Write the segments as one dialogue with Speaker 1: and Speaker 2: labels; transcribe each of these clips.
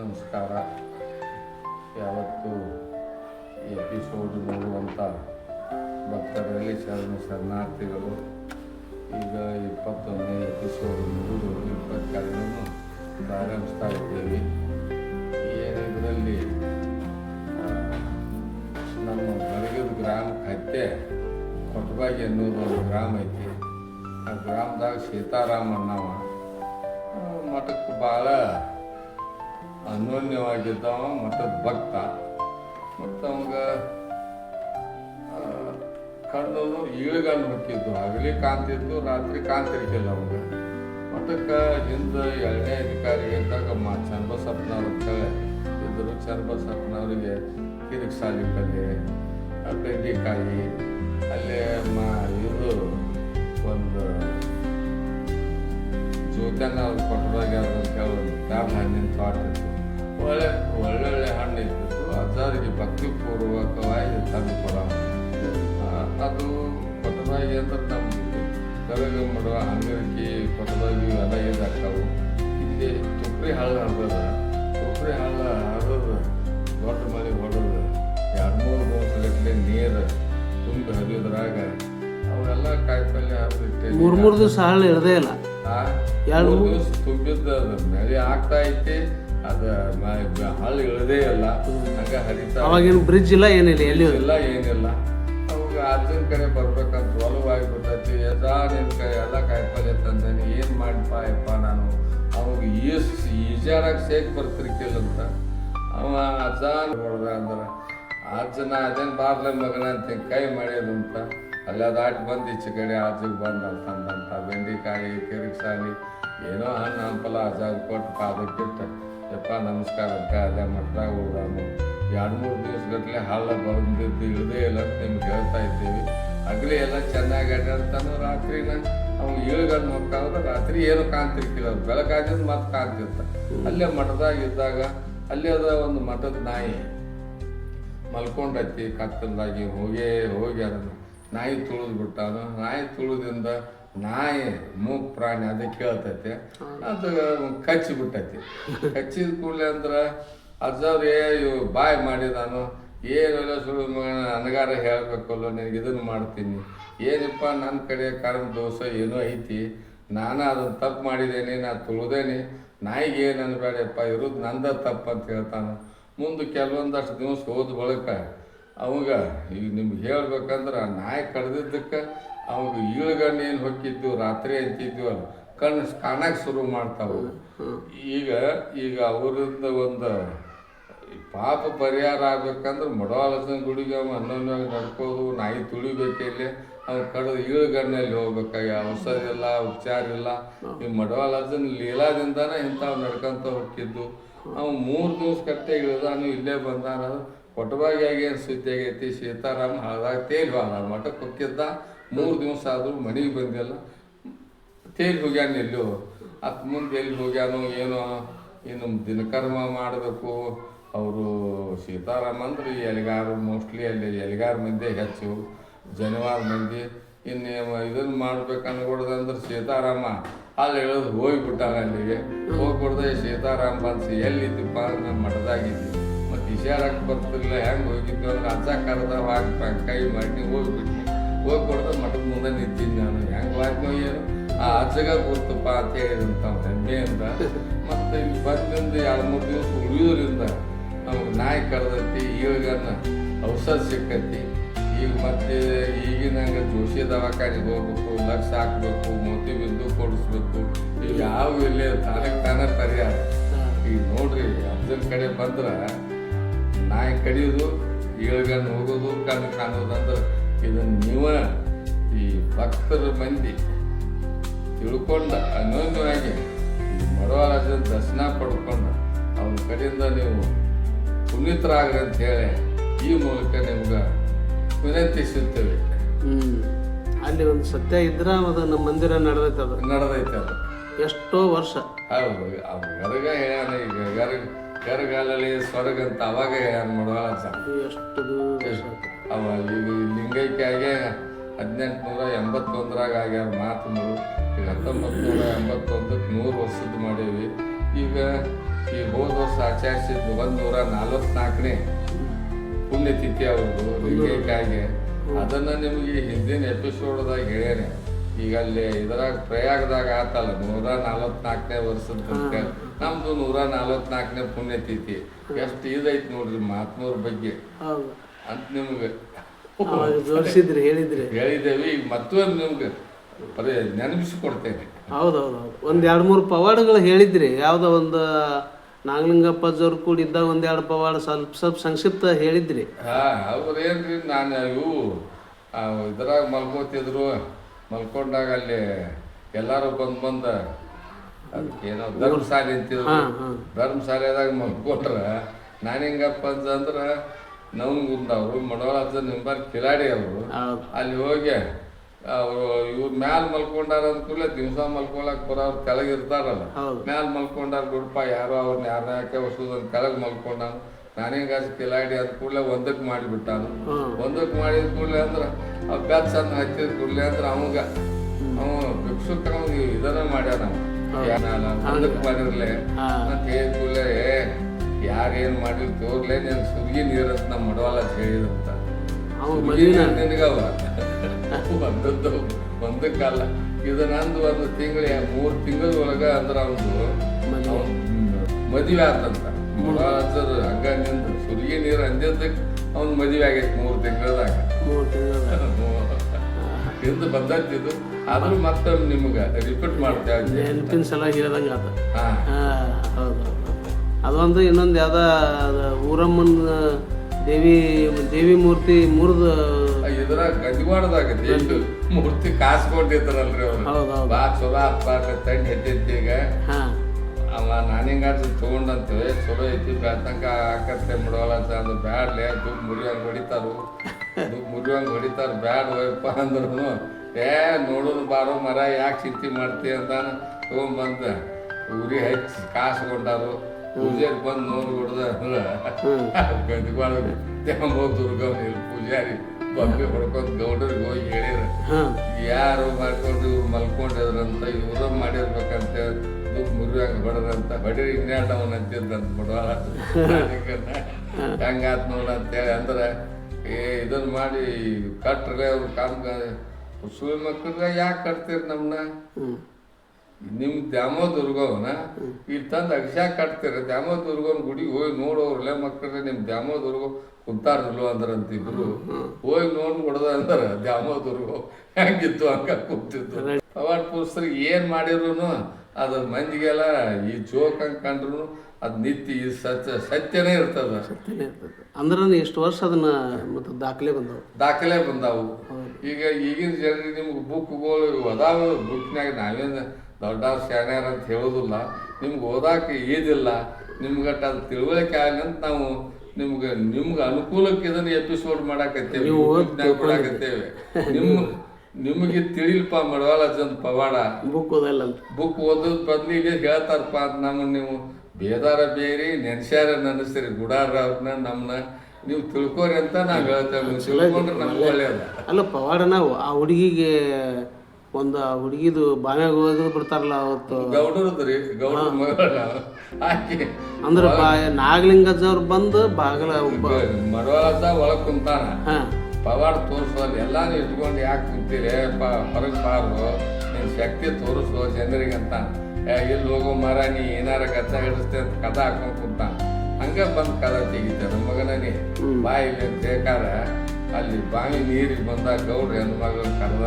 Speaker 1: ನಮಸ್ಕಾರ. ಯಾವತ್ತು ಎಪಿಸೋಡ್ ನೋಡುವಂಥ ಭಕ್ತರಲ್ಲಿ ಶರಣ ಶರಣಾರ್ಥಿಗಳು. ಈಗ ಇಪ್ಪತ್ತೊಂದನೇ ಎಪಿಸೋಡ್ ಮುಗಿದು ಇಪ್ಪತ್ತೆರಡನ್ನು ಪ್ರಾರಂಭಿಸ್ತಾ ಇದ್ದೇವೆ. ಏನು ಇದರಲ್ಲಿ ನಮ್ಮ ಬರಗಿದ ಗ್ರಾಮಕ್ಕೆ ಹತ್ತೆ ಕೊಟ್ಟಬಾಗಿ ಅನ್ನೋದು ಒಂದು ಗ್ರಾಮ ಐತಿ. ಆ ಗ್ರಾಮದಾಗ ಸೀತಾರಾಮಣ್ಣವ ಅನ್ನವ ಮಠಕ್ಕೆ ಭಾಳ ಅನ್ಯೋನ್ಯವಾಗಿದ್ದವ ಮಠದ ಭಕ್ತ. ಮತ್ತು ಅವಾಗ ಕಣ್ಣು ಈಳುಗಣ್ಣು ಹೊಕ್ಕಿದ್ದು ಹಗಲಿ ಕಾಂತಿದ್ದು, ರಾತ್ರಿ ಕಾಂತಿರ್ಕಿಲ್ಲ ಅವಾಗ. ಮಠಕ್ಕೆ ಹಿಂದೆ ಎರಡನೇ ಅಧಿಕಾರಿ ಇದ್ದಾಗ ಮಾ ಚನ್ನಬಸಪ್ಪನವ್ರ ಅಂತೇಳಿ ಇದ್ದರು ಚನ್ನಬಸಪ್ಪನವರಿಗೆ ಕಿರಿಕ್ ಸಾಲಿ ಪಲ್ಲೆ ಬೆಂಡೆಕಾಯಿ, ಅಲ್ಲೇ ಮಾ ಇದು ಒಂದು ಜೋತನ ಅವ್ರು ಕೊಟ್ಟದಾಗ ಅಂತ ಒಂದು ಪ್ಯಾಮ್ ಹಣ್ಣಿನ ತೋಟ ಭಕ್ತಿ ಭಕ್ತಿಪೂರ್ವಕವಾಗಿ ತಂದು ಕೊಡೋಣ ಅದು ಕೊಟ್ಟದಾಗಿ ಅಂದ್ರೆ ನಮ್ಮ ಕರಗ ಮಾಡುವ ಹಂಗರಿಕೆ ಕೊಟ್ಟದಾಗಿ ಎಲ್ಲ ಇದಾಗ್ತಾವು ಇಲ್ಲಿ ತುಪ್ರಿ ಹಳ್ಳ ಹರಿದದ. ತುಪ್ರಿ ಹಳ್ಳ ಹರಿದ ದೊಡ್ಡ ಮಳೆ ಹೊಡೆದು ಎರಡು ಮೂರು ದಿವಸಗಟ್ಟಲೆ ನೀರು ತುಂಬಿ ಹರಿಯೋದ್ರಾಗ ಅವೆಲ್ಲ ಕಾಯಿಪಲ್ಯ ಹರಿದಿಟ್ಟೆ
Speaker 2: ಮೂರು ಮೂರು ದಿವಸ ಹಳ್ಳ ಇರದೇ ಇಲ್ಲ.
Speaker 1: ಎರಡು ದಿವಸ ತುಂಬಿದ್ದ ಅದು. ಮಳೆ ಆಗ್ತಾ ಐತಿ. ಅದ ಹಳ್ಳ ಇಳದೇ ಇಲ್ಲ. ಹಂಗ ಹರಿತಾ
Speaker 2: ಅವಾಗೇನು ಬ್ರಿಡ್ಜ್ ಇಲ್ಲ ಏನಿಲ್ಲ ಎಲ್ಲಿ
Speaker 1: ಇಲ್ಲ ಏನಿಲ್ಲ. ಅವಾಗ ಅಜ್ಜನ ಕಡೆ ಬರ್ಬೇಕಂತ ಒಲವಾಗಿ ಬಿಟ್ಟೈತಿ. ಯಜಾ ನಿನ್ ಕೈ ಎಲ್ಲ ಕಾಯಿಪಲ್ಯ ತಂದೇನಿ. ಏನು ಮಾಡಿಪ್ಪ ಯಪ್ಪ ನಾನು? ಅವಾಗ ಈಸ್ ಈಜಾರಾಗಿ ಸೇಕ್ ಬರ್ತಿರ್ಕಿಲ್ಲ ಅಂತ. ಅವ ಅಜ್ಜ ಹೊಡೆದ ಅಂದ್ರ ಅಜ್ಜನ ಅದೇನ್ ಬಾರ್ಲ ಮಗನ ಅಂತ? ಕೈ ಮಾಡ್ಯದು ಅಂತ ಅಲ್ಲ ದಾಟಿ ಬಂದು ಈಚೆ ಕಡೆ ಆಜಗೆ ಬಂದ ಅಂತಂದಂತ ಬೆಂಡೆಕಾಯಿ ಕಿರಿಕ್ಸಾಲಿ ಏನೋ ಹಣ್ಣು ಹಂಪಲ ಅಜ್ಜಾಗ ಕೊಟ್ಟು ಪಾದಕ್ಕಿಟ್ಟು ಯಪ್ಪ, ನಮಸ್ಕಾರ ಅಂತ ಅಲ್ಲೇ ಮಾಡ್ತಾ ಹೋಗೋಣ. ಎರಡು ಮೂರು ದಿವಸ ಗಟ್ಟಲೆ ಹಳ್ಳ ಬಂದಿದ್ದು ಇಳದೇ ಇಲ್ಲ ಅಂತ ನಿಮ್ಗೆ ಹೇಳ್ತಾ ಇದ್ದೀವಿ. ಹಗಲಿ ಎಲ್ಲ ಚೆನ್ನಾಗಿ ಅಡ್ಡಾಡ್ತಾನೆ ರಾತ್ರಿನ ಅವ್ನು ಇಳುಗಣ್ಣು ಹೋಗ್ತಾವ್ರೆ ರಾತ್ರಿ ಏನು ಕಾಣ್ತಿರ್ಕಿಲ್ಲ ಬೆಳಕಾಗಿದ್ದು ಮತ್ತೆ ಕಾಣ್ತಿರ್ತ ಅಲ್ಲೇ ಮಠದಾಗ ಇದ್ದಾಗ ಅಲ್ಲೇ ಅದ ಒಂದು ಮಠದ ನಾಯಿ. ಮಲ್ಕೊಂಡೈತಿ ಕತ್ತಲ್ದಾಗಿ ಹೋಗೇ ಹೋಗಿ ಅದನ್ನು ನಾಯಿ ತುಳಿದು ನಾಯಿ ತುಳಿದಿಂದ ನಾಯಿ ಮೂಕ್ ಪ್ರಾಣಿ ಅದಕ್ಕೆ ಕೇಳ್ತೈತಿ. ಅದು ಕಚ್ಚಿ ಬಿಟ್ಟೈತಿ ಕಚ್ಚಿದ ಕೂಡಲೇ ಅಂದ್ರೆ ಅಜ್ಜವ್ರು ಏ ಇವ್ ಬಾಯ್ ಮಾಡಿದಾನು ಏನೆಲ್ಲ ಸುಳ್ಳು ಮಗನ ನನಗಾರ ಹೇಳಬೇಕಲ್ಲ ನಿನಗೆ ಇದನ್ನು ಮಾಡ್ತೀನಿ. ಏನಪ್ಪ ನನ್ನ ಕಡೆ ಕರ್ಮ ದೋಷ ಏನೋ ಐತಿ. ನಾನು ಅದನ್ನು ತಪ್ಪು ಮಾಡಿದ್ದೇನೆ ನಾ ತುಳಿದೇನೆ. ನಾಯಿಗೆ ಏನು ಅನ್ಬೇಡಪ್ಪ ಇರೋದು ನಂದ ತಪ್ಪು ಅಂತ ಹೇಳ್ತಾನೆ. ಮುಂದೆ ಕೆಲವೊಂದಷ್ಟು ದಿವಸ ಹೋದ ಬಳಿಕ ಅವಾಗ ಈಗ ನಿಮ್ಗೆ ಹೇಳ್ಬೇಕಂದ್ರೆ ನಾಯಿ ಕಡ್ದಿದ್ದಕ್ಕೆ ಅವಾಗ ಈಳುಗಣ್ಣು ಏನು ಹೊಕ್ಕಿದ್ದು, ರಾತ್ರಿ ಅಂತಿದ್ವು ಅಲ್ಲ. ಕಣ್ಣು ಕಾಣಕ್ಕೆ ಶುರು ಮಾಡ್ತಾವು ಈಗ ಈಗ ಅವರಿಂದ ಒಂದು ಪಾಪ ಪರಿಹಾರ ಆಗ್ಬೇಕಂದ್ರೆ ಮಡವಾಲಸನ ಗುಡಿಗೆ ಅವ ನಡ್ಕೋದು, ನಾಯಿ ತುಳಿಬೇಕಿಲ್ಲಿ ಅದು ಕಡ್ದು ಈಳುಗಣ್ಣಲ್ಲಿ ಹೋಗ್ಬೇಕಾಗಿ ಔಷಧ ಇಲ್ಲ ಉಪಚಾರ ಇಲ್ಲ ಈ ಮಡವಾಲಸನ ಲೀಲಾದಿಂದಾನ ಇಂಥವು ನಡ್ಕೊಂತ ಹೊಕ್ಕಿದ್ದು. ಅವ್ನು ಮೂರು ದಿವಸ ಕಟ್ಟೆ ಇಳಿದಾನು ಇಲ್ಲೇ ಬಂದಾನ. ಕೊಟ್ಟಬಾಗಿಯಾಗಿ ಏನು ಸುದ್ದಿ ಆಗೈತಿ? ಸೀತಾರಾಮ್ ಹಳದಾಗ ತೇಲಿ ನಾನು ಮಠಕ್ಕೆ ಹೊಕ್ಕಿದ್ದ ಮೂರು ದಿವಸ ಆದರೂ ಮನೆಗೆ ಬಂದಿಲ್ಲ. ತೇಲಿ ಹೋಗ್ಯಾನ ಎಲ್ಲೋ ಅತ್ ಮುಂದೆ ಎಲ್ಲಿ ಹೋಗ್ಯಾನೋ ಏನೋ ಇನ್ನು ದಿನಕರ್ಮ ಮಾಡಬೇಕು. ಅವರು ಸೀತಾರಾಮ ಅಂದ್ರೆ ಎಲಿಗಾರು ಮೋಸ್ಟ್ಲಿ ಅಲ್ಲಿ ಎಲ್ಗಾರ ಮಂದಿ ಹೆಚ್ಚು, ಜನವಾರ ಮಂದಿ. ಇನ್ನು ಇದನ್ನು ಮಾಡ್ಬೇಕು ಅನ್ಕೊಡ್ದಂದ್ರೆ ಸೀತಾರಾಮ. ಅಲ್ಲಿ ಹೇಳೋದು ಹೋಗ್ಬಿಟ್ಟಾನ ಅಲ್ಲಿಗೆ. ಹೋಗ್ಬಿಡ್ದೆ ಸೀತಾರಾಮ ಬಂದು ಎಲ್ಲಿದ್ದಪ್ಪ ನಮ್ಮ ಮಠದಾಗಿದ್ವಿ ಮತ್ತು ಇಶಾರಕ್ಕೆ ಬರ್ತಿರ್ಲಿಲ್ಲ, ಹೆಂಗೆ ಹೋಗಿದ್ವಿ ಅಂದ್ರೆ ಅಜ್ಜ ಕರೆದ ಹಾಕಿ ಕೈ ಮಾಡಿ ಹೋಗ್ಬಿಟ್ನಿ. ಹೋಗ್ಬಿಡ್ದ ಮಠದ ಮುಂದೆ ನಿಂತೀನಿ ನಾನು. ಹೆಂಗೆ ಲಾಕ್ ಏನು? ಆ ಅಜ್ಜಗ ಗೊತ್ತಪ್ಪ ಅಂತ ಹೇಳಿದಂತ ಅಂತ ಮತ್ತೆ ಇಲ್ಲಿ ಬಂದಿಂದ ಎರಡು ಮೂರು ದಿವಸ ಉಳಿಯೋದ್ರಿಂದ ನಮ್ಗೆ ನಾಯಿ ಕರೆದೈತಿ ಈಗ ಔಷಧ ಸಿಕ್ಕತಿ. ಈಗ ಮತ್ತೆ ಈಗಿನಂಗ ಜೋಶಿ ದವಾಖಾನೆಗೆ ಹೋಗ್ಬೇಕು, ಲಕ್ಷ ಹಾಕ್ಬೇಕು, ಮೋತಿ ಬಿಂದು ಕೊಡಿಸ್ಬೇಕು. ಈಗ ಯಾವ ಇಲ್ಲೇ ತಾನೇ ತಾನೇ ಪರಿಹಾರ. ಈಗ ನೋಡ್ರಿ, ಅಜ್ಜನ ಕಡೆ ಬಂದ್ರೆ ನಾಯಿ ಕಡಿಯೋದು ಈಗ ಹೋಗೋದು, ಕಣ್ಣು ಕಾಣೋದು ಅಂದ್ರೆ ಇದನ್ನ ನೀವ ಈ ಭಕ್ತರ ಮಂದಿ ತಿಳ್ಕೊಂಡ ಅನ್ಯೋನ್ಯವಾಗಿ ಈ ಮಡವಾರಾಜನ ದರ್ಶನ ಪಡ್ಕೊಂಡು ಅವನ ಕಡೆಯಿಂದ ನೀವು ಪುನೀತರಾಗ್ರಿ ಅಂತ ಹೇಳಿ ಈ ಮೂಲಕ ನಿಮ್ಗೆ ವಿನಂತಿಸುತ್ತೇವೆ
Speaker 2: ಹ್ಮ್. ಅಲ್ಲಿ ಒಂದು ಸತ್ಯ ಇದ್ರೆ ಅದು ನಮ್ಮ ಮಂದಿರ ನಡೆದೈತೆ ಅದು
Speaker 1: ನಡೆದೈತೆ ಅದು
Speaker 2: ಎಷ್ಟೋ ವರ್ಷ.
Speaker 1: ಹೌದು ಅವ್ ಗರಗ ಹೇಳ್ಯಾನ ಈಗ ಗರಗಾಲಲ್ಲಿ ಸ್ವರ್ಗ ಅಂತ ಅವಾಗ ಯಾರು ಮಡವಾರಾಜ
Speaker 2: ಎಷ್ಟು
Speaker 1: ಅವ ಈಗ ಲಿಂಗೈಕ್ಯ ಆಗಿ ಹದಿನೆಂಟುನೂರ ಎಂಬತ್ತೊಂದರಾಗ ಆಗ್ಯಾರ ಮಾತುಗಳು ಈಗ ಹತ್ತೊಂಬತ್ತು ನೂರ ಎಂಬತ್ತೊಂದಕ್ಕೆ ನೂರು ವರ್ಷದ್ದು ಮಾಡೇವಿ. ಈಗ ಈ ಹೋದ ವರ್ಷ ಆಚರಿಸಿದ್ದು ಒಂದು ನೂರ ನಲವತ್ನಾಲ್ಕನೇ ಪುಣ್ಯತಿಥಿ ಅವ್ರದ್ದು ಲಿಂಗೈಕ್ಯಾಗೆ. ಅದನ್ನ ನಿಮಗೆ ಹಿಂದಿನ ಎಪಿಸೋಡ್ದಾಗ ಹೇಳ್ಯಾನೆ. ಈಗ ಅಲ್ಲಿ ಇದ್ರಾಗ ಪ್ರಯಾಗದಾಗ ಆತಲ್ಲ ನೂರ ನಾಲ್ವತ್ನಾಲ್ಕನೇ ವರ್ಷದ ನಮ್ದು ನೂರ ನಲವತ್ನಾಲ್ಕನೇ ಪುಣ್ಯತಿಥಿ. ಎಷ್ಟು ಇದೈತಿ ನೋಡ್ರಿ ಮಹಾತ್ಮವ್ರ ಬಗ್ಗೆ.
Speaker 2: ಹೌದು.
Speaker 1: ಅಂತ ನಿಮ್ಗೆ.
Speaker 2: ತೋರಿಸಿದ್ರಿ ಹೇಳಿದ್ರಿ.
Speaker 1: ಹೇಳಿದ್ದೇವೆ ಈಗ ಮತ್ತೊಂದು ನಿಮ್ಗೆ ಪರೇ ನೆನಪಿಸಿಕೊಡ್ತೇನೆ.
Speaker 2: ಹೌದು ಹೌದು ಹೌದು ಒಂದು ಎರಡು ಮೂರು ಪವಾಡಗಳು ಹೇಳಿದ್ರಿ. ಯಾವುದೋ ಒಂದು ನಾಗಲಿಂಗಪ್ಪಜ್ಜವ್ರು ಕೂಡಿದ್ದಾಗ ಒಂದು ಒಂದೆರಡು ಪವಾಡ ಸ್ವಲ್ಪ ಸ್ವಲ್ಪ ಸಂಕ್ಷಿಪ್ತ ಹೇಳಿದ್ರಿ.
Speaker 1: ಹಾ ಅವ್ರೇನ್ರಿ ನಾನು ಇವು ಇದ್ರಾಗ ಮಲ್ಕೋತಿದ್ರು ಮಲ್ಕೊಂಡಾಗ ಅಲ್ಲಿ ಎಲ್ಲರೂ ಬಂದು ಬಂದ ಅದಕ್ಕೇನೋ ಧರ್ಮಶಾಲೆ ಅಂತಿದ್ರು ಧರ್ಮಶಾಲೆದಾಗ ಮಲ್ಕೊಂಡ್ರ ನಾನು ಹೆಂಗಪ್ಪ ಅಂತಂದ್ರ ನವನ್ಗುಂದವ್ರು ಮಡವಾಳದ ನಿಂಬರ್ ಕಿಲಾಡಿ ಅವರು ಅಲ್ಲಿ ಹೋಗಿ ಅವರು ಇವ್ರು ಮ್ಯಾಲ್ ಮಲ್ಕೊಂಡಾರ ಅಂದ ಕೂಡಲೇ ದಿವಸ ಮಲ್ಕೊಳಕ್ ಬರೋರು ಕೆಳಗೆ ಇರ್ತಾರಲ್ಲ. ಮ್ಯಾಲ ಮಲ್ಕೊಂಡಾರ ಗುಡ್ಪ ಯಾರೋ ಅವ್ರನ್ನ ಯಾರ ಯಾಕೆ ಹೊಸದನ್ನ ಕೆಳಗೆ ಮಲ್ಕೊಂಡ ನಾನೇಗಾಸ ಕಿಲಾಡಿ ಅಂದ ಕೂಡಲೇ ಒಂದಕ್ಕೆ ಮಾಡಿಬಿಟ್ಟಾನು. ಒಂದಕ್ಕೆ ಮಾಡಿದ ಕೂಡಲೇ ಅಂದ್ರೆ ಅಭ್ಯಾಸ ಹಚ್ಚಿದ ಕೂಡಲೇ ಅಂದ್ರೆ ಅವಂಗ ಅವ ಭಿಕ್ಷುಕ ಅವ್ನಿಗೆ ಇದನ್ನ ಮಾಡ್ಯಾನ. ಮಾಡಿರ್ಲೆ ಯಾರೇನು ಮಾಡಿರ್ ತೋರ್ಲೆ ನೀನ್ ಸುರ್ಗಿ ನೀರಂತ ನಮ್ಮ ಮಡವಲ್ಲ ಅಂತ ಹೇಳಿದಂತ. ನಿನಗವ? ಒಂದದ್ದು ಒಂದಕ್ಕಲ್ಲ ಇದು ನಂದು ಒಂದು ತಿಂಗಳ ಮೂರ್ ತಿಂಗಳ ಒಳಗ ಅಂದ್ರ ಅವನು
Speaker 2: ಮದುವೆ
Speaker 1: ಆತಂತ. ಮಡವಾಳದ ಹಂಗ ನಿಂದು ಸುರ್ಗಿ ನೀರು ಅಂದಿದ್ದಕ್ಕೆ ಅವ್ನ್ ಮದುವೆ ಆಗೈತಿ ಮೂರ್ ತಿಂಗಳದಾಗ.
Speaker 2: ಮೂರ್ ತಿಂಗಳು
Speaker 1: ಎಂದು ಬಂದದ್ದು ಆದ್ರೂ ಮತ್ತೆ ನಿಮ್ಗೆ ರಿಪೀಟ್ ಮಾಡ್ತೇವೆ
Speaker 2: ನೆನಪಿನ ಸಲ ಹೇಳಿದಂಗೆ ಆತ ಹೌದು. ಅದೊಂದು ಇನ್ನೊಂದು ಯಾವ್ದ ಊರಮ್ಮನ ದೇವಿ ದೇವಿ ಮೂರ್ತಿ ಮುರಿದು
Speaker 1: ಇದರ ಗಂಜವಾಡದಾಗ ದೇವಿ ಮೂರ್ತಿ ಕಾಸ್ಕೊಂಡಿದ್ರಲ್ರಿ ಅವ್ರು.
Speaker 2: ಹೌದು
Speaker 1: ಬಾ ಚಲೋ ಅಪ್ಪ ತಂಡ
Speaker 2: ಹಾಂ.
Speaker 1: ಅವ ನಾನಿಂಗಾಡ್ಸಿ ತಗೊಂಡಂತೇವೆ ಚಲೋ ಐತಿ ಬ್ಯಾತಂಕ ಆಕತ್ತೆ ಮುಡವಲ್ಲ ಅಂತ ಅದು ಬ್ಯಾಡ್ಲೆ ದುಡ್ಡು ಮುರಿಯಂಗ್ ಹೊಡಿತಾರು. ಮುರಿಯಂಗ್ ಹೊಡಿತಾರೆ ಬ್ಯಾಡ ಹೋಯಪ್ಪ ಅಂದ್ರೂ ಏ ನೋಡೋನು ಬಾರೋ ಮರ ಯಾಕೆ ಚಿಂತೆ ಮಾಡ್ತಿ? ಅಂತ ತೊಗೊಂಬಂದ ಉರಿ ಹಚ್ಚಿ ಕಾಸ್ಕೊಂಡಾರು. ಪೂಜಾರಿ ಬಂದು ನೋಡಿ ಹೊಡ್ದ. ಗದ್ವಾಳ ತ್ಯಾಂಬೋ ದುರ್ಗವ್ನ ಪೂಜಾರಿ. ಬಬ್ಬೆ ಹೊಡ್ಕೊಂಡು ಗೌಡರಿಗೆ ಹೋಗಿ ಹೇಳಿರ ಯಾರು ಮಾಡ್ಕೊಂಡು ಇವ್ರು ಮಲ್ಕೊಂಡಿದ್ರಂತ ಇವ್ರ ಮಾಡಿರ್ಬೇಕಂತ ದುಡ್ಡು ಮುರಿಯಂಗ ಹೊಡೆದಂತ. ಹೊಡಿರಿ ಇನ್ನೇಟ್ ಅವನ ಅಂತಿದ್ದಂತ ಹಂಗಾತ್ ಹೆಂಗಾತ್ ನೋಡ ಅಂತೇಳಿ ಅಂದ್ರೆ ಏ ಇದನ್ನ ಮಾಡಿ ಕಟ್ರೆ ಅವ್ರ ಕಾಮಗ ಸುಳಿ ಮಕ್ಕಳ ಯಾಕೆ ಕಟ್ತೀರಿ ನಮ್ಮನ್ನ
Speaker 2: ನಿಮ್ಮ
Speaker 1: ನಿಮ್ ದ್ಯಾಮೋ ದುರ್ಗವನ ಇಲ್ಲಿ ತಂದು ಅಕ್ಷಾ ಕಟ್ತೀರ. ದ್ಯಾಮೋ ದುರ್ಗವನ್ ಗುಡಿಗೆ ಹೋಗಿ ನೋಡೋರ್ಲೆ ಮಕ್ಕಳ್ರೆ ನಿಮ್ ದ್ಯಾಮೋ ದುರ್ಗ ಕುಂತಾರಲ್ವ ಅಂದ್ರಂತ ಇಬ್ರು ಹೋಗಿ ನೋಡ್ ಕೊಡದ ಅಂದ್ರ ದ್ಯಾಮೋ ದುರ್ಗ ಹೆಂಗಿತ್ತು ಹಂಗ ಕೂತಿತ್ತು ಅವಾಗ ಪುರುಷರಿಗೆ ಏನ್ ಮಾಡಿದ್ರು ಅದ ಮಂದಿಗೆಲ್ಲ ಈ ಜೋಕ್ ಹಂಗ್ ಕಂಡ್ರು ಅದ್ ನಿತ್ಯ ಇದು ಸತ್ಯ ಸತ್ಯನೇ ಇರ್ತದೆ.
Speaker 2: ಸತ್ಯನೇ ಇರ್ತದೆ. ಅಂದ್ರೆ ಇಷ್ಟು ವರ್ಷ ಅದನ್ನ ಮತ್ತು ದಾಖಲೆ ಬಂದವು.
Speaker 1: ದಾಖಲೆ ಬಂದಾವು. ಈಗ ಈಗಿನ ಜನರಿಗೆ ನಿಮ್ಗೆ ಬುಕ್ಗಳು ಅದಾವ ಬುಕ್ನಾಗ ನಾವೇನು ದೊಡ್ಡ ಶಾಣ್ಯಾರ ಅಂತ ಹೇಳೋದಿಲ್ಲ. ನಿಮ್ಗೆ ಓದಾಕ ಏದಿಲ್ಲ ನಿಮ್ಗಟ್ಟ ಅದು ತಿಳುವಳಿಕೆ ಆಗಲಿ ಅಂತ ನಾವು ನಿಮ್ಗೆ ನಿಮ್ಗೆ ಅನುಕೂಲಕ್ಕೆ ಇದನ್ನು ಎಪಿಸೋಡ್ ಮಾಡಾಕತ್ತೇವೆ ಕೊಡಾಕತ್ತೇವೆ ನಿಮ್ಮ ನಿಮಗೆ ತಿಳಿಲ್ಪ ಮಡವಾಲಜನ್ ಪವಾಡ.
Speaker 2: ಬುಕ್ ಓದಲ್ಲ
Speaker 1: ಬುಕ್ ಓದೋದ್ ಬದ್ಲಿಗೆ ಹೇಳ್ತಾರಪ್ಪ ಅಂತ ನಮ್ಮನ್ನು ನೀವು ಬೇದಾರ ಬೇರಿ ನೆನ್ಸ್ಯಾರ ನೆನೆಸ್ತೀರಿ. ಗುಡಾರ ಅವ್ರನ್ನ ನಮ್ಮನ್ನ ನೀವು ತಿಳ್ಕೊರಿ ಅಂತ ನಾ ಹೇಳ್ತೇವೆ ಅಲ್ಲ ತಿಳ್ಕೊಂಡ್ರೆ ನಮ್ಗೆ ಒಳ್ಳೇದ
Speaker 2: ಅಲ್ಲ ಪವಾಡನ ಆ ಹುಡುಗಿಗೆ ಒಂದು ಆ ಹುಡುಗಿದು ಬಾವ್ಯಾಗ ಹೋಗೋದು ಬಿಡ್ತಾರಲ್ಲ ಅವತ್ತು.
Speaker 1: ಗೌಡರ ಮಗಳ ಆಕಿ
Speaker 2: ಅಂದ್ರೆ ಬಾ ನಾಗಲಿಂಗಜ್ಜವ್ರು ಬಂದು ಬಾಗಲ ಒಬ್ಬ
Speaker 1: ಒಳಗೆ ಕುಂತಾನ.
Speaker 2: ಹಾಂ.
Speaker 1: ಪವಾಡ ತೋರಿಸೋದು ಎಲ್ಲಾನು ಇಟ್ಕೊಂಡು ಯಾಕೆ ಕುಂತೀರಿ ಪ ಹೊರಗೆ ನಿನ್ನ ಶಕ್ತಿ ತೋರಿಸೋ ಜನರಿಗೆ ಅಂತ ಏ, ಇಲ್ಲಿ ಹೋಗೋ ಮರ ನೀ ಏನಾರ ಕಸ ಹಿಡಿಸ್ತೆ ಅಂತ ಕದ ಹಾಕೊಂಡ್ ಕುಂತ. ಹಂಗ ಬಂದು ಕದ ತೆಗಿತ ನಮ್ಮ ಮಗನೇ ಬಾಯಿಲಿ ಬೇಕಾರ ಅಲ್ಲಿ ಬಾವಿ ನೀರಿಗೆ ಬಂದಾಗ ಗೌಡ್ರ ಹೆಣ್ಣು ಮಗಳು ಕರೆದ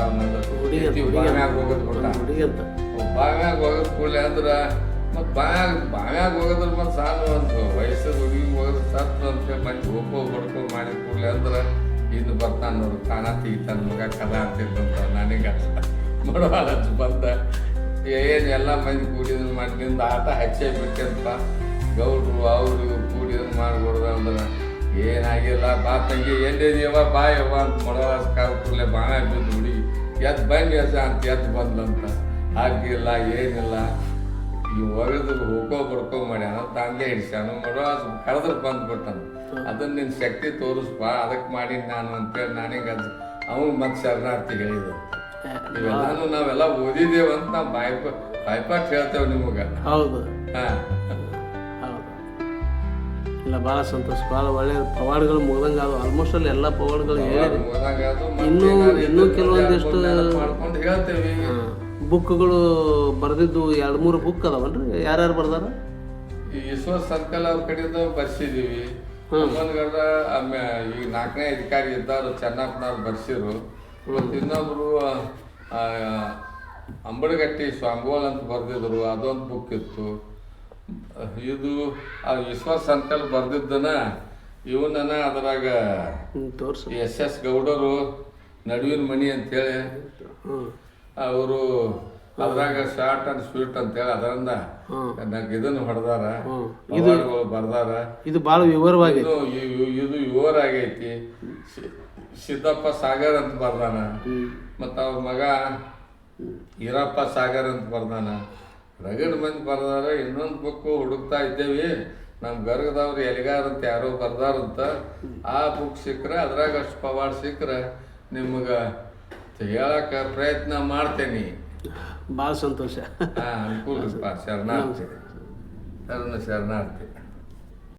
Speaker 1: ಬಾವ್ಯಾಗ ಹೋಗೋದ್
Speaker 2: ಕೊಟ್ಟ ಅಂತ.
Speaker 1: ಬಾವ್ಯಾಗ ಹೋಗೋದ್ ಕೂಡಲೇ ಅಂದ್ರ ಮತ್ ಬಾವ್ಯಾಗ ಬಾವ್ಯಾಗ ಹೋಗೋದ್ರ ಮತ್ ಸಾಲು ಅಂತ ವಯಸ್ಸದ ಹುಡುಗಿ ಹೋಗಿ ಸತ್ತು ಅಂತ ಮಂದಿ ಒಬ್ಬ ಬಡ್ಕೊ ಮಾಡಿದ ಕೂಡಲೇ ಅಂದ್ರ ಇದು ಬರ್ತಾನ ನೋಡು ಕಾಣ ತೆಗಿತಾನ ಮಗ ಕದ ಅಂತಿದ್ದಂತ ನನಗೆ ನೋಡುವಾಗ ಬಂದ. ಏನ್ ಎಲ್ಲ ಮಂದಿ ಕೂಡಿದ್ರು ಮಾಡಿ ನಿಂದ ಆಟ ಹಚ್ಚೇ ಬಿಟ್ಟಂತ ಗೌಡ್ರು ಅವರು ಇವ್ರು ಕೂಡಿದ್ ಅಂದ್ರೆ ಅಂದ್ರ ಏನಾಗಿಲ್ಲ. ಬಾ ತಂಗಿ ಎಲ್ಲಿದೀವ ಬಾ ಯವ್ವ ಅಂತ ಮೊಡವಾಸ ಕೂಡಲೇ ಬಾಣ ಬಿದ್ದು ಹುಡುಗಿ ಎದ್ದು ಬನ್ನಿ ಎಸ ಅಂತ ಎದ್ದು ಬಂದ್ಲಂತ. ಹಾಗಿಲ್ಲ, ಏನಿಲ್ಲ. ಈ ಒಗೆದು ಹೋಗೋ ಬರ್ಕೋ ಮಾಡ್ಯಾನ ತಂದೆ ಹಿಡ್ಸ್ಯಾನ. ಮೊಳವಾಸ ಕರೆದ್ರೆ ಬಂದ್ಬಿಟ್ಟಾನ. ಅದನ್ನ ನಿನ್ ಶಕ್ತಿ ತೋರಿಸ್ಪ ಅದಕ್ಕೆ ಮಾಡಿ ನಾನು ಅಂತೇಳಿ ನಾನೀಗ ಅದು ಅವನು ಮತ್ತೆ ಶರಣಾರ್ಥಿ ಹೇಳಿದ ಇವೆಲ್ಲಾನು ನಾವೆಲ್ಲ ಓದಿದೇವಂತ ನಾವು ಬಾಯ್ಪ ಬಾಯ್ಪಾಟ್ ಹೇಳ್ತೇವೆ ನಿಮಗ.
Speaker 2: ಹೌದು. ಹೌದು. ಇಲ್ಲ ಭಾಳ ಸಂತೋಷ. ಭಾಳ ಒಳ್ಳೆ ಪವಾಡಗಳು ಮುಗ್ದಂಗೆ ಅದು ಆಲ್ಮೋಸ್ಟ್ ಅಲ್ಲಿ ಎಲ್ಲ ಪವಾಡಗಳು ಹೇಳಿ ಇನ್ನೂ ಇನ್ನೂ ಕೆಲವೊಂದಿಷ್ಟು
Speaker 1: ಮಾಡ್ಕೊಂಡು ಹೇಳ್ತೇವಿ
Speaker 2: ಬುಕ್ಗಳು ಬರೆದಿದ್ದು ಎರಡು ಮೂರು ಬುಕ್ ಅದಾವನ್ರಿ? ಯಾರ್ಯಾರು ಬರ್ದಾರ?
Speaker 1: ಈಶ್ವರ್ ಸರ್ಕಲ್ ಅವ್ರ ಕಡೆಯಿಂದ ಬರ್ಸಿದೀವಿ. ಆಮೇಲೆ ಈಗ ನಾಲ್ಕನೇ ಅಧಿಕಾರಿ ಇದ್ದವರು ಚೆನ್ನಪ್ಪನವ್ರು ಬರ್ಸಿರು ಮತ್ತು ಇನ್ನೊಬ್ರು ಆ, ಅಂಬಡಗಟ್ಟಿ ಸ್ವಾಮಿಗೋಳ್ ಅಂತ ಬರೆದಿದ್ರು ಅದೊಂದು ಬುಕ್ ಇತ್ತು. ಇದು ಆ ವಿಶ್ವ ಸಂಕಲ್ ಬರ್ದಿದ್ದನ ಇವನನ್ನ ಅದ್ರಾಗ
Speaker 2: ಹ್ಞೂ
Speaker 1: ಎಸ್ ಎಸ್ ಗೌಡರು ನಡುವಿನ ಮಣಿ ಅಂತೇಳಿ. ಅವರು ಅದ್ರಾಗ ಶಾರ್ಟ್ ಅಂಡ್ ಸ್ವೀಟ್ ಅಂತೇಳಿ ಅದರಿಂದ ನಂಗೆ ಇದನ್ನು ಹೊಡೆದಾರ. ಬರ್ದಾರ.
Speaker 2: ಇದು ಭಾಳ ವಿವರವಾಗಿ
Speaker 1: ಇದು ವಿವರ ಆಗೈತಿ. ಸಿದ್ದಪ್ಪ ಸಾಗರ್ ಅಂತ ಬರ್ದಾನ. ಮತ್ತು ಅವ್ರ ಮಗ ಈರಪ್ಪ ಸಾಗರ್ ಅಂತ ಬರ್ದಾನ. ರಗಡ್ ಮಂದಿ ಬರ್ದಾರ ಇನ್ನೊಂದು ಬುಕ್ಕು ಹುಡುಕ್ತಾ ಇದ್ದೇವಿ. ನಮ್ಮ ಗರ್ಗದವ್ರು ಎಲಿಗಾರ್ ಅಂತ ಯಾರೋ ಬರ್ದಾರಂತ. ಆ ಬುಕ್ ಸಿಕ್ಕರೆ ಅದ್ರಾಗ ಅಷ್ಟು ಪವಾಡ್ ಸಿಕ್ಕರೆ ನಿಮಗೆ ಹೇಳಕ್ಕೆ ಪ್ರಯತ್ನ ಮಾಡ್ತೇನೆ.
Speaker 2: ಭಾಳ ಸಂತೋಷ.
Speaker 1: ಹಾ ಅನುಕೂಲ ಶರಣಾರ್ಥಿ ಶರಣ ಶರಣಾರ್ಥಿ